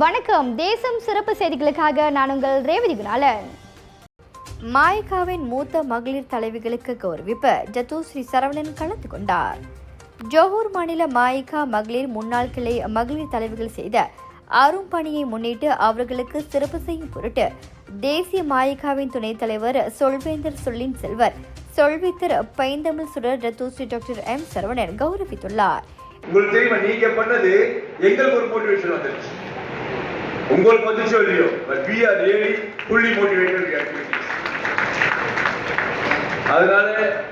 வணக்கம். தேசம் சிறப்பு செய்திகளுக்காக நான் உங்கள் ரேவதி குணாலன். மாயக்காவின் மூத்த மகளிர் தலைவிகளுக்கு கௌரவிப்பு. ஜத்து ஸ்ரீ சரவணன் கலந்து கொண்டார். ஜோஹூர் மாநில மாயிகா மகளிர் முன்னாள் கிளை மகளிர் தலைவிகள் செய்த அரும் பணியை முன்னிட்டு அவர்களுக்கு சிறப்பு செய்யும் பொருட்டு தேசிய மாயிகாவின் துணைத் தலைவர் சொல்வேந்தர் சொல்லின் செல்வர் சொல்வித்தர் பைந்தமிழ் சுடர் ரத்தூஸ்ரீ டாக்டர் எம் சரவணன் கௌரவித்துள்ளார். உங்களுக்கு தெரியுமா நீங்க பண்ணது எங்களுக்கு ஒரு மோட்டிவேஷன் வந்துருச்சு. உங்களுக்கு வந்துச்சோ இல்லையோ but we are really fully motivated activities அதனால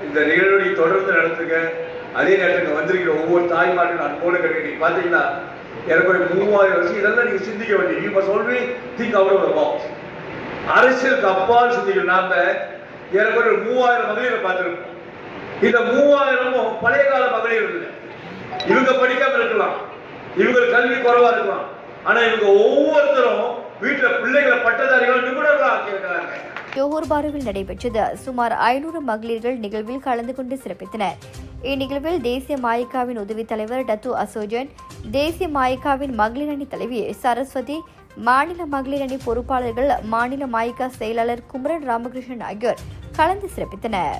இந்த நிகழ்வை தொடர்ந்து நடத்துங்க. அதே நேரத்தில் வந்திருக்கிற ஒவ்வொரு தாய்மார்களும் அன்போடு கிடைக்க நீங்க பாத்தீங்கன்னா எனக்கு மூவாயிரம் வருஷம் இதெல்லாம் நீங்க சிந்திக்க வேண்டியது. You must always think out of box அரசியலுக்கு அப்பால் சிந்திக்கணும் நாம எனக்கு ஒரு மூவாயிரம் மகளிரை பார்த்திருப்போம். இந்த மூவாயிரமும் பழைய கால மகளிர் இல்லை. இவங்க படிக்காம இருக்கலாம். இவங்க கல்வி குறைவா இருக்கலாம். ஆனா இவங்க ஒவ்வொருத்தரும் பிள்ளைகளை பட்டதாரிகள் நிபுணர்களாக ஆக்கியிருக்கிறாங்க நடைபெற்றது. சுமார் ஐநூறு மகளிர்கள் நிகழ்வில் கலந்து கொண்டு சிறப்பித்தனர். இந்நிகழ்வில் தேசிய மாயிக்காவின் உதவித் தலைவர் டத்து அசோஜன் தேசிய மாயிக்காவின் மகளிர் அணி தலைவி சரஸ்வதி மாநில மகளிர் அணி பொறுப்பாளர்கள் மாநில மாயிக்கா செயலாளர் குமரன் ராமகிருஷ்ணன் ஆகியோர் கலந்து சிறப்பித்தனர்.